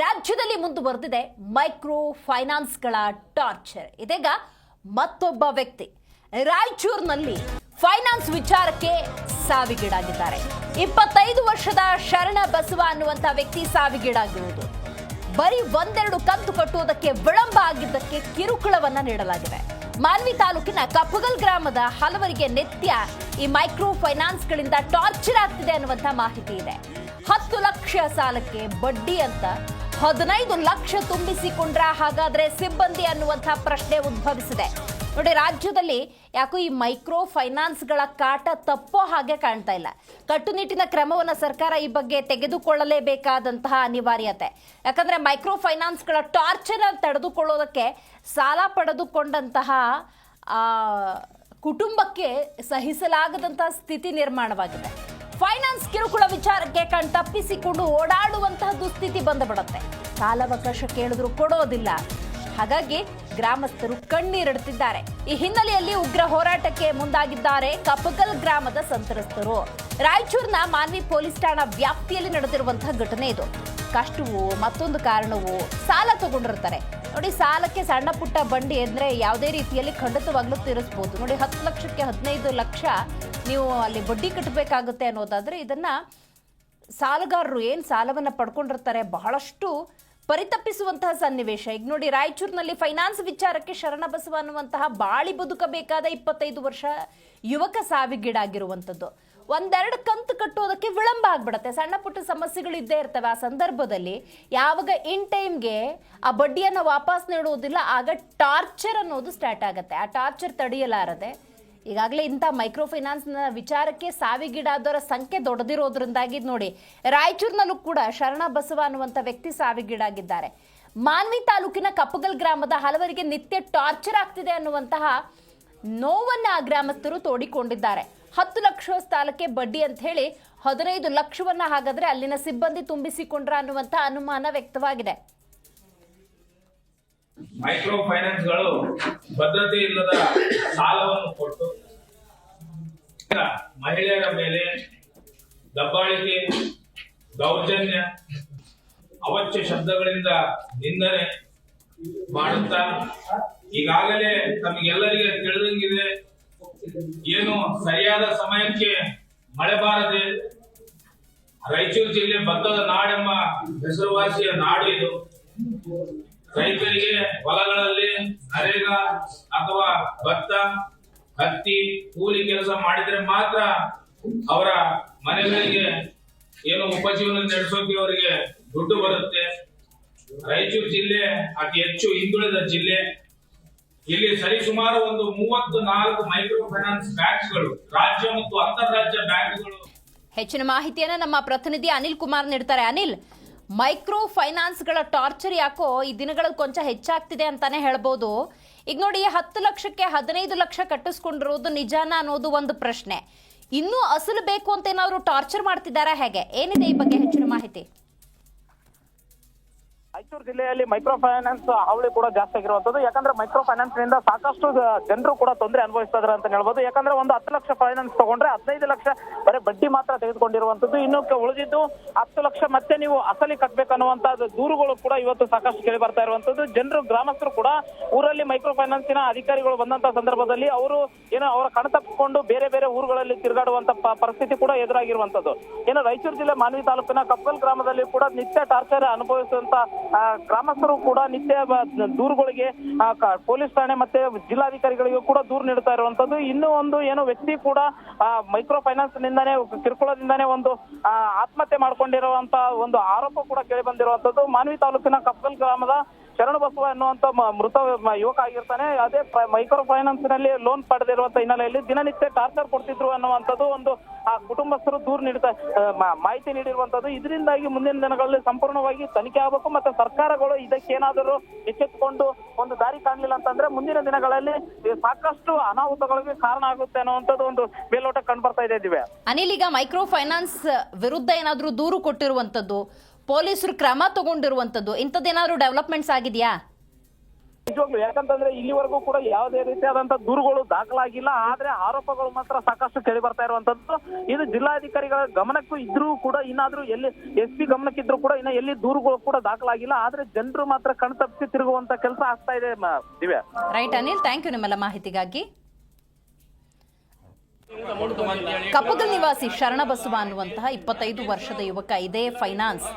ರಾಜ್ಯದಲ್ಲಿ ಮುಂದುವರೆದಿದೆ micro ಫೈನಾನ್ಸ್ಗಳ torture. ಇದೀಗ ಮತ್ತೊಬ್ಬ ವ್ಯಕ್ತಿ ರಾಯಚೂರಿನಲ್ಲಿ ಫೈನಾನ್ಸ್ ವಿಚಾರಕ್ಕೆ ಸಾವಿಗೀಡಾಗಿದ್ದಾರೆ. ಇಪ್ಪತ್ತೈದು ವರ್ಷದ ಶರಣ ಬಸವ ಅನ್ನುವಂಥ ವ್ಯಕ್ತಿ ಸಾವಿಗೀಡಾಗಿರುವುದು. ಬರೀ ಒಂದೆರಡು ಕಂತು ಕಟ್ಟುವುದಕ್ಕೆ ವಿಳಂಬ ಆಗಿದ್ದಕ್ಕೆ ಕಿರುಕುಳವನ್ನ ನೀಡಲಾಗಿದೆ. ಮಾನ್ವಿ ತಾಲೂಕಿನ ಕಪ್ಪಗಲ್ ಗ್ರಾಮದ ಹಲವರಿಗೆ ನಿತ್ಯ ಈ ಮೈಕ್ರೋ ಫೈನಾನ್ಸ್ಗಳಿಂದ ಟಾರ್ಚರ್ ಆಗ್ತಿದೆ ಅನ್ನುವಂಥ ಮಾಹಿತಿ ಇದೆ. ಹತ್ತು ಲಕ್ಷ ಸಾಲಕ್ಕೆ ಬಡ್ಡಿ ಅಂತ ಹದಿನೈದು ಲಕ್ಷ ತುಂಬಿಸಿಕೊಂಡ್ರ? ಹಾಗಾದ್ರೆ ಸಿಬ್ಬಂದಿ ಅನ್ನುವಂಥ ಪ್ರಶ್ನೆ ಉದ್ಭವಿಸಿದೆ. ನೋಡಿ, ರಾಜ್ಯದಲ್ಲಿ ಯಾಕೋ ಈ ಮೈಕ್ರೋ ಫೈನಾನ್ಸ್ಗಳ ಕಾಟ ತಪ್ಪೋ ಹಾಗೆ ಕಾಣ್ತಾ ಇಲ್ಲ. ಕಟ್ಟುನಿಟ್ಟಿನ ಕ್ರಮವನ್ನು ಸರ್ಕಾರ ಈ ಬಗ್ಗೆ ತೆಗೆದುಕೊಳ್ಳಲೇಬೇಕಾದಂತಹ ಅನಿವಾರ್ಯತೆ. ಯಾಕಂದ್ರೆ ಮೈಕ್ರೋ ಫೈನಾನ್ಸ್ಗಳ ಟಾರ್ಚರ್ ತಡೆದುಕೊಳ್ಳೋದಕ್ಕೆ ಸಾಲ ಪಡೆದುಕೊಂಡಂತಹ ಕುಟುಂಬಕ್ಕೆ ಸಹಿಸಲಾಗದಂತಹ ಸ್ಥಿತಿ ನಿರ್ಮಾಣವಾಗಿದೆ. ಫೈನಾನ್ಸ್ ಕಿರುಕುಳ ವಿಚಾರಕ್ಕೆ ಕಣ್ ತಪ್ಪಿಸಿಕೊಂಡು ಓಡಾಡುವಂತಹ ದುಸ್ಥಿತಿ ಬಂದುಬಿಡುತ್ತೆ. ಸಾಲಾವಕಾಶ ಕೇಳಿದ್ರು ಕೊಡೋದಿಲ್ಲ. ಹಾಗಾಗಿ ಗ್ರಾಮಸ್ಥರು ಕಣ್ಣೀರಿಡುತ್ತಿದ್ದಾರೆ ಈ ಹಿನ್ನೆಲೆಯಲ್ಲಿ ಉಗ್ರ ಹೋರಾಟಕ್ಕೆ ಮುಂದಾಗಿದ್ದಾರೆ ಕಪಗಲ್ ಗ್ರಾಮದ ಸಂತ್ರಸ್ತರು. ರಾಯಚೂರಿನ ಮಾನ್ವಿ ಪೊಲೀಸ್ ಠಾಣಾ ವ್ಯಾಪ್ತಿಯಲ್ಲಿ ನಡೆದಿರುವಂತಹ ಘಟನೆ ಇದು. ಕಷ್ಟವು, ಮತ್ತೊಂದು ಕಾರಣವೂ, ಸಾಲ ತಗೊಂಡಿರ್ತಾರೆ. ನೋಡಿ, ಸಾಲಕ್ಕೆ ಸಣ್ಣ ಪುಟ್ಟ ಬಂಡಿ ಅಂದ್ರೆ ಯಾವುದೇ ರೀತಿಯಲ್ಲಿ ಖಂಡಿತವಾಗ್ಲೂ ತೀರಿಸ್ಬೋದು. ನೋಡಿ, ಹತ್ತು ಲಕ್ಷಕ್ಕೆ ಹದಿನೈದು ಲಕ್ಷ ನೀವು ಅಲ್ಲಿ ಬಡ್ಡಿ ಕಟ್ಟಬೇಕಾಗುತ್ತೆ ಅನ್ನೋದಾದ್ರೆ ಇದನ್ನ ಸಾಲಗಾರರು ಏನು ಸಾಲವನ್ನು ಪಡ್ಕೊಂಡಿರ್ತಾರೆ ಬಹಳಷ್ಟು ಪರಿತಪ್ಪಿಸುವಂತಹ ಸನ್ನಿವೇಶ. ಈಗ ನೋಡಿ, ರಾಯಚೂರಿನಲ್ಲಿ ಫೈನಾನ್ಸ್ ವಿಚಾರಕ್ಕೆ ಶರಣಬಸವ ಅನ್ನುವಂತಹ ಬಾಳಿ ಬದುಕಬೇಕಾದ ಇಪ್ಪತ್ತೈದು ವರ್ಷ ಯುವಕ ಸಾವಿಗೀಡಾಗಿರುವಂಥದ್ದು. ಒಂದೆರಡು ಕಂತು ಕಟ್ಟೋದಕ್ಕೆ ವಿಳಂಬ ಆಗ್ಬಿಡತ್ತೆ. ಸಣ್ಣ ಪುಟ್ಟ ಸಮಸ್ಯೆಗಳು ಇದ್ದೇ ಇರ್ತವೆ. ಆ ಸಂದರ್ಭದಲ್ಲಿ ಯಾವಾಗ ಇನ್ ಟೈಮ್ಗೆ ಆ ಬಡ್ಡಿಯನ್ನು ವಾಪಸ್ ನೀಡುವುದಿಲ್ಲ ಆಗ ಟಾರ್ಚರ್ ಅನ್ನೋದು ಸ್ಟಾರ್ಟ್ ಆಗುತ್ತೆ. ಆ ಟಾರ್ಚರ್ ತಡೆಯಲಾರದೆ ಈಗಾಗಲೇ ಇಂಥ ಮೈಕ್ರೋ ಫೈನಾನ್ಸ್ನ ವಿಚಾರಕ್ಕೆ ಸಾವಿಗೀಡಾದವರ ಸಂಖ್ಯೆ ದೊಡ್ಡದಿರೋದ್ರಿಂದಾಗಿ ನೋಡಿ, ರಾಯಚೂರಿನಲ್ಲೂ ಕೂಡ ಶರಣ ಬಸವ ಅನ್ನುವಂಥ ವ್ಯಕ್ತಿ ಸಾವಿಗೀಡಾಗಿದ್ದಾರೆ. ಮಾನ್ವಿ ತಾಲೂಕಿನ ಕಪ್ಪಗಲ್ ಗ್ರಾಮದ ಹಲವರಿಗೆ ನಿತ್ಯ ಟಾರ್ಚರ್ ಆಗ್ತಿದೆ ಅನ್ನುವಂತಹ ನೋವನ್ನು ಆ ಗ್ರಾಮಸ್ಥರು ತೋಡಿಕೊಂಡಿದ್ದಾರೆ. ಹತ್ತು ಲಕ್ಷ ಸಾಲಕ್ಕೆ ಬಡ್ಡಿ ಅಂತ ಹೇಳಿ ಹದಿನೈದು ಲಕ್ಷವನ್ನ ಹಾಗಾದ್ರೆ ಅಲ್ಲಿನ ಸಿಬ್ಬಂದಿ ತುಂಬಿಸಿಕೊಂಡ್ರ ಅನ್ನುವಂಥ ಅನುಮಾನ ವ್ಯಕ್ತವಾಗಿದೆ. ಮೈಕ್ರೋ ಫೈನಾನ್ಸ್ಗಳು ಭದ್ರತೆ ಇಲ್ಲದ ಸಾಲವನ್ನು ಕೊಟ್ಟು ಮಹಿಳೆಯರ ಮೇಲೆ ದಬ್ಬಾಳಿಕೆ, ದೌರ್ಜನ್ಯ ಅವಚ್ಚ ಶಬ್ದಗಳಿಂದ ನಿಂದನೆ ಮಾಡುತ್ತಾ ಈಗಾಗಲೇ ತಮಗೆಲ್ಲರಿಗೆ ತಿಳಿದಂಗಿದೆ, ಏನು ಸರಿಯಾದ ಸಮಯಕ್ಕೆ ಮಳೆ ಬಾರದೆ ರಾಯಚೂರು ಜಿಲ್ಲೆ ಭತ್ತದ ನಾಡೆಂಬ ಹೆಸರುವಾಸಿಯ ನಾಡು ಇದು. ರೈತರಿಗೆ ಹೊಲಗಳಲ್ಲಿ ನರೇಗಾ ಅಥವಾ ಭತ್ತ, ಹತ್ತಿ, ಕೂಲಿ ಕೆಲಸ ಮಾಡಿದ್ರೆ ಮಾತ್ರ ಅವರ ಮನೆಗಳಿಗೆ ಏನು ಉಪಜೀವನ ನಡೆಸೋಕೆ ಅವರಿಗೆ ದುಡ್ಡು ಬರುತ್ತೆ. ರಾಯಚೂರು ಜಿಲ್ಲೆ ಅತಿ ಹೆಚ್ಚು ಹಿಂದುಳಿದ ಜಿಲ್ಲೆ. ಇಲ್ಲಿ ಸರಿಸುಮಾರು ಒಂದು ಮೂವತ್ತು ನಾಲ್ಕು ಮೈಕ್ರೋ ಫೈನಾನ್ಸ್ ಬ್ಯಾಂಕ್ಗಳು, ರಾಜ್ಯ ಮತ್ತು ಅಂತಾರಾಜ್ಯ ಬ್ಯಾಂಕ್ಗಳು. ಹೆಚ್ಚಿನ ಮಾಹಿತಿಯನ್ನ ನಮ್ಮ ಪ್ರತಿನಿಧಿ ಅನಿಲ್ ಕುಮಾರ್ ನೀಡ್ತಾರೆ. ಅನಿಲ್ ಮೈಕ್ರೋ ಫೈನಾನ್ಸ್ಗಳ ಟಾರ್ಚರ್ ಯಾಕೋ ಈ ದಿನಗಳಲ್ಲಿ ಕೊಂಚ ಹೆಚ್ಚಾಗ್ತಿದೆ ಅಂತಾನೆ ಹೇಳ್ಬೋದು. ಈಗ ನೋಡಿ ಹತ್ತು ಲಕ್ಷಕ್ಕೆ ಹದಿನೈದು ಲಕ್ಷ ಕಟ್ಟಿಸ್ಕೊಂಡಿರೋದು ನಿಜಾನ ಅನ್ನೋದು ಒಂದು ಪ್ರಶ್ನೆ. ಇನ್ನೂ ಅಸಲು ಬೇಕು ಅಂತ ಏನಾದ್ರು ಟಾರ್ಚರ್ ಮಾಡ್ತಿದ್ದಾರಾ ಹೇಗೆ? ಏನಿದೆ ಈ ಬಗ್ಗೆ ಹೆಚ್ಚಿನ ಮಾಹಿತಿ? ರಾಯಚೂರು ಜಿಲ್ಲೆಯಲ್ಲಿ ಮೈಕ್ರೋ ಫೈನಾನ್ಸ್ ಹಾವಳಿ ಕೂಡ ಜಾಸ್ತಿ ಆಗಿರುವಂತದ್ದು ಯಾಕಂದ್ರೆ ಮೈಕ್ರೋ ಫೈನಾನ್ಸ್ನಿಂದ ಸಾಕಷ್ಟು ಜನರು ಕೂಡ ತೊಂದರೆ ಅನುಭವಿಸ್ತಾ ಅಂತ ಹೇಳ್ಬೋದು. ಯಾಕಂದ್ರೆ ಒಂದು ಹತ್ತು ಲಕ್ಷ ಫೈನಾನ್ಸ್ ತಗೊಂಡ್ರೆ ಹದಿನೈದು ಲಕ್ಷ ಬರೀ ಬಡ್ಡಿ ಮಾತ್ರ ತೆಗೆದುಕೊಂಡಿರುವಂತದ್ದು ಇನ್ನು ಉಳಿದಿದ್ದು ಹತ್ತು ಲಕ್ಷ ಮತ್ತೆ ನೀವು ಅಸಲಿ ಕಟ್ಬೇಕನ್ನುವಂತ ದೂರುಗಳು ಕೂಡ ಇವತ್ತು ಸಾಕಷ್ಟು ಕೇಳಿ ಬರ್ತಾ ಇರುವಂತದ್ದು ಜನರು, ಗ್ರಾಮಸ್ಥರು ಕೂಡ ಊರಲ್ಲಿ ಮೈಕ್ರೋ ಫೈನಾನ್ಸಿನ ಅಧಿಕಾರಿಗಳು ಬಂದಂತ ಸಂದರ್ಭದಲ್ಲಿ ಅವರು ಏನೋ ಅವರ ಕಣ ತಪ್ಪಿಕೊಂಡು ಬೇರೆ ಬೇರೆ ಊರುಗಳಲ್ಲಿ ತಿರುಗಾಡುವಂತ ಪರಿಸ್ಥಿತಿ ಕೂಡ ಎದುರಾಗಿರುವಂತದ್ದು ಏನು ರಾಯಚೂರು ಜಿಲ್ಲೆ ಮಾನವಿ ತಾಲೂಕಿನ ಕಪ್ಪಲ್ ಗ್ರಾಮದಲ್ಲಿ ಕೂಡ ನಿತ್ಯ ಟಾರ್ಚರ್ ಅನುಭವಿಸುವಂತ ಗ್ರಾಮಸ್ಥರು ಕೂಡ ನಿತ್ಯ ದೂರುಗಳಿಗೆ ಪೊಲೀಸ್ ಠಾಣೆ ಮತ್ತೆ ಜಿಲ್ಲಾಧಿಕಾರಿಗಳಿಗೂ ಕೂಡ ದೂರು ನೀಡ್ತಾ ಇರುವಂತದ್ದು ಇನ್ನೂ ಒಂದು ಏನು ವ್ಯಕ್ತಿ ಕೂಡ ಮೈಕ್ರೋ ಫೈನಾನ್ಸ್ ನಿಂದಾನೇ ಕಿರುಕುಳದಿಂದಾನೇ ಒಂದು ಆತ್ಮಹತ್ಯೆ ಮಾಡ್ಕೊಂಡಿರುವಂತ ಒಂದು ಆರೋಪ ಕೂಡ ಕೇಳಿ ಬಂದಿರುವಂತದ್ದು ಮಾನ್ವಿ ತಾಲೂಕಿನ ಕಪ್ಪಲ್ ಗ್ರಾಮದ ಶರಣ ಬಸವ ಎನ್ನುವಂತ ಮೃತ ಯುವಕ ಆಗಿರ್ತಾನೆ. ಅದೇ ಮೈಕ್ರೋ ಫೈನಾನ್ಸ್ನಲ್ಲಿ ಲೋನ್ ಪಡೆದಿರುವಂತ ಹಿನ್ನೆಲೆಯಲ್ಲಿ ದಿನನಿತ್ಯ ಟಾರ್ಚರ್ ಕೊಡ್ತಿದ್ರು ಅನ್ನುವಂಥದ್ದು ಒಂದು, ಆ ಕುಟುಂಬಸ್ಥರು ದೂರು ನೀಡ್ತಾ ಮಾಹಿತಿ ನೀಡಿರುವಂತದ್ದು ಇದರಿಂದಾಗಿ ಮುಂದಿನ ದಿನಗಳಲ್ಲಿ ಸಂಪೂರ್ಣವಾಗಿ ತನಿಖೆ ಆಗಬೇಕು ಮತ್ತೆ ಸರ್ಕಾರಗಳು ಇದಕ್ಕೇನಾದರೂ ಎಚ್ಚೆತ್ತುಕೊಂಡು ಒಂದು ದಾರಿ ಕಾಣಲಿಲ್ಲ ಅಂತಂದ್ರೆ ಮುಂದಿನ ದಿನಗಳಲ್ಲಿ ಸಾಕಷ್ಟು ಅನಾಹುತಗಳಿಗೆ ಕಾರಣ ಆಗುತ್ತೆ ಅನ್ನುವಂಥದ್ದು ಒಂದು ಮೇಲೋಟ ಕಂಡು ಬರ್ತಾ ಇದೆ ಅನಿಲ್, ಈಗ ಮೈಕ್ರೋ ಫೈನಾನ್ಸ್ ವಿರುದ್ಧ ಏನಾದರೂ ದೂರು ಕೊಟ್ಟಿರುವಂಥದ್ದು ಪೊಲೀಸರು ಕ್ರಮ ತಗೊಂಡಿರುವಂಥದ್ದು ಇಂಥದ್ದೇನಾದ್ರೂ ಡೆವಲಪ್ಮೆಂಟ್ಸ್ ಆಗಿದೆಯಾ? ನಿಜವಾಗ್ಲು ಯಾಕಂತಂದ್ರೆ ಇಲ್ಲಿವರೆಗೂ ಕೂಡ ಯಾವುದೇ ರೀತಿಯಾದಂತ ದೂರುಗಳು ದಾಖಲಾಗಿಲ್ಲ. ಆದ್ರೆ ಆರೋಪಗಳು ಮಾತ್ರ ಸಾಕಷ್ಟು ಕೇಳಿ ಬರ್ತಾ ಇರುವಂತದ್ದು. ಇದು ಜಿಲ್ಲಾಧಿಕಾರಿಗಳ ಗಮನಕ್ಕೂ ಇದ್ರೂ ಕೂಡ ಇನ್ನಾದ್ರೂ ಎಲ್ಲಿ ಎಸ್ ಪಿ ಗಮನಕ್ಕಿದ್ರು ಕೂಡ ಇನ್ನ ಎಲ್ಲಿ ದೂರುಗಳು ಕೂಡ ದಾಖಲಾಗಿಲ್ಲ. ಆದ್ರೆ ಜನರು ಮಾತ್ರ ಕಣ್ತಪ್ಪಿಸಿ ತಿರುಗುವಂತ ಕೆಲಸ ಆಗ್ತಾ ಇದೆ Divya. Right Anil thank you ನಿಮ್ಮೆಲ್ಲ ಮಾಹಿತಿಗಾಗಿ. ಕಪ್ಪಗಲ್ ನಿವಾಸಿ ಶರಣಬಸವ ಅನ್ನುವಂತಹ ಇಪ್ಪತ್ತೈದು ವರ್ಷದ ಯುವಕ. ಇದೇ ಫೈನಾನ್ಸ್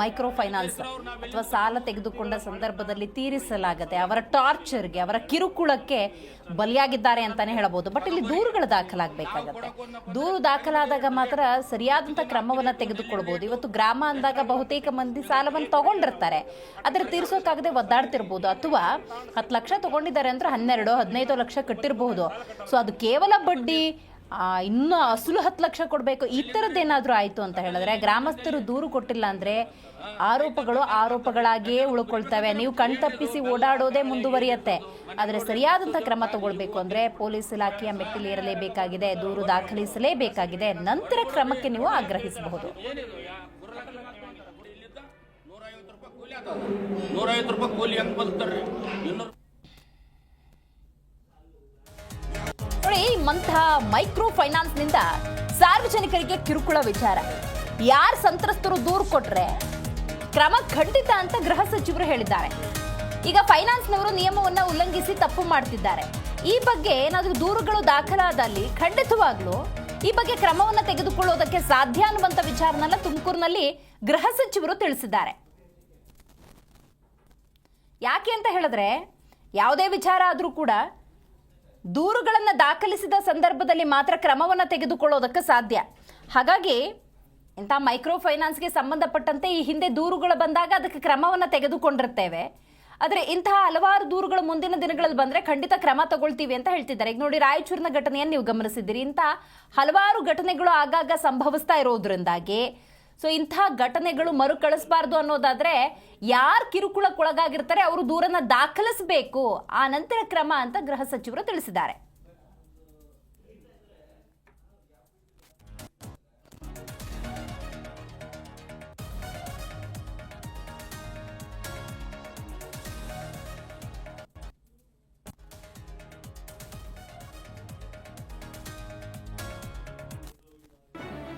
ಮೈಕ್ರೋ ಫೈನಾನ್ಸ್ ಅಥವಾ ಸಾಲ ತೆಗೆದುಕೊಂಡ ಸಂದರ್ಭದಲ್ಲಿ ತೀರಿಸಲಾಗದೆ ಅವರ ಟಾರ್ಚರ್ಗೆ, ಅವರ ಕಿರುಕುಳಕ್ಕೆ ಬಲಿಯಾಗಿದ್ದಾರೆ ಅಂತಾನೆ ಹೇಳಬಹುದು. ಬಟ್ ಇಲ್ಲಿ ದೂರುಗಳು ದಾಖಲಾಗಬೇಕಾಗತ್ತೆ. ದೂರು ದಾಖಲಾದಾಗ ಮಾತ್ರ ಸರಿಯಾದಂಥ ಕ್ರಮವನ್ನು ತೆಗೆದುಕೊಳ್ಬಹುದು. ಇವತ್ತು ಗ್ರಾಮ ಅಂದಾಗ ಬಹುತೇಕ ಮಂದಿ ಸಾಲವನ್ನು ತಗೊಂಡಿರ್ತಾರೆ. ಆದರೆ ತೀರಿಸೋಕ್ಕಾಗದೆ ಒದ್ದಾಡ್ತಿರ್ಬೋದು. ಅಥವಾ ಹತ್ತು ಲಕ್ಷ ತಗೊಂಡಿದ್ದಾರೆ ಅಂದ್ರೆ ಹನ್ನೆರಡು, ಹದಿನೈದು ಲಕ್ಷ ಕಟ್ಟಿರಬಹುದು. ಸೊ ಅದು ಕೇವಲ ಬಡ್ಡಿ ಇನ್ನೂ ಅಸಲು ಹತ್ತು ಲಕ್ಷ ಕೊಡಬೇಕು. ಈ ಥರದ್ದೇನಾದರೂ ಆಯಿತು ಅಂತ ಹೇಳಿದ್ರೆ, ಗ್ರಾಮಸ್ಥರು ದೂರು ಕೊಟ್ಟಿಲ್ಲ ಅಂದರೆ ಆರೋಪಗಳು ಆರೋಪಗಳಾಗಿಯೇ ಉಳ್ಕೊಳ್ತವೆ. ನೀವು ಕಣ್ತಪ್ಪಿಸಿ ಓಡಾಡೋದೇ ಮುಂದುವರಿಯತ್ತೆ. ಆದರೆ ಸರಿಯಾದಂಥ ಕ್ರಮ ತಗೊಳ್ಬೇಕು ಅಂದರೆ ಪೊಲೀಸ್ ಇಲಾಖೆಯ ಮೆಟ್ಟಿಲೇರಲೇಬೇಕಾಗಿದೆ ದೂರು ದಾಖಲಿಸಲೇಬೇಕಾಗಿದೆ. ನಂತರ ಕ್ರಮಕ್ಕೆ ನೀವು ಆಗ್ರಹಿಸಬಹುದು. ಮೈಕ್ರೋ ಫೈನಾನ್ಸ್ನಿಂದ ಸಾರ್ವಜನಿಕರಿಗೆ ಕಿರುಕುಳ ವಿಚಾರ. ಯಾರು ಸಂತ್ರಸ್ತರು ದೂರು ಕೊಟ್ರೆ? ಕ್ರಮ ಖಂಡಿತ ಅಂತ ಗೃಹ ಸಚಿವರು ಹೇಳಿದ್ದಾರೆ. ಈಗ ಫೈನಾನ್ಸ್ನವರು ನಿಯಮವನ್ನ ಉಲ್ಲಂಘಿಸಿ ತಪ್ಪು ಮಾಡ್ತಿದ್ದಾರೆ. ಈ ಬಗ್ಗೆ ಏನಾದರೂ ದೂರುಗಳು ದಾಖಲಾದಲ್ಲಿ ಖಂಡಿತವಾಗ್ಲೂ ಈ ಬಗ್ಗೆ ಕ್ರಮವನ್ನು ತೆಗೆದುಕೊಳ್ಳೋದಕ್ಕೆ ಸಾಧ್ಯ ಅನ್ನುವಂಥ ವಿಚಾರನೆಲ್ಲ ತುಮಕೂರಿನಲ್ಲಿ ಗೃಹ ಸಚಿವರು ತಿಳಿಸಿದ್ದಾರೆ. ಯಾಕೆ ಅಂತ ಹೇಳಿದ್ರೆ, ಯಾವುದೇ ವಿಚಾರ ಆದರೂ ಕೂಡ ದೂರುಗಳನ್ನು ದಾಖಲಿಸಿದ ಸಂದರ್ಭದಲ್ಲಿ ಮಾತ್ರ ಕ್ರಮವನ್ನು ತೆಗೆದುಕೊಳ್ಳೋದಕ್ಕೆ ಸಾಧ್ಯ. ಹಾಗಾಗಿ ಇಂಥ ಮೈಕ್ರೋ ಫೈನಾನ್ಸ್ಗೆ ಸಂಬಂಧಪಟ್ಟಂತೆ ಈ ಹಿಂದೆ ದೂರುಗಳು ಬಂದಾಗ ಅದಕ್ಕೆ ಕ್ರಮವನ್ನು ತೆಗೆದುಕೊಂಡಿರ್ತೇವೆ. ಆದರೆ ಇಂತಹ ಹಲವಾರು ದೂರುಗಳು ಮುಂದಿನ ದಿನಗಳಲ್ಲಿ ಬಂದರೆ ಖಂಡಿತ ಕ್ರಮ ತಗೊಳ್ತೀವಿ ಅಂತ ಹೇಳ್ತಿದ್ದಾರೆ. ಈಗ ನೋಡಿ, ರಾಯಚೂರಿನ ಘಟನೆಯನ್ನು ನೀವು ಗಮನಿಸಿದ್ದೀರಿ. ಇಂಥ ಹಲವಾರು ಘಟನೆಗಳು ಆಗಾಗ ಸಂಭವಿಸ್ತಾ ಇರೋದ್ರಿಂದಾಗಿ ಸೊ ಇಂಥ ಘಟನೆಗಳು ಮರುಕಳಿಸಬಾರ್ದು ಅನ್ನೋದಾದ್ರೆ ಯಾರು ಕಿರುಕುಳಕ್ಕೊಳಗಾಗಿರ್ತಾರೆ, ಅವರು ದೂರನ್ನ ದಾಖಲಿಸಬೇಕು. ಆ ನಂತರ ಕ್ರಮ ಅಂತ ಗೃಹ ಸಚಿವರು ತಿಳಿಸಿದ್ದಾರೆ.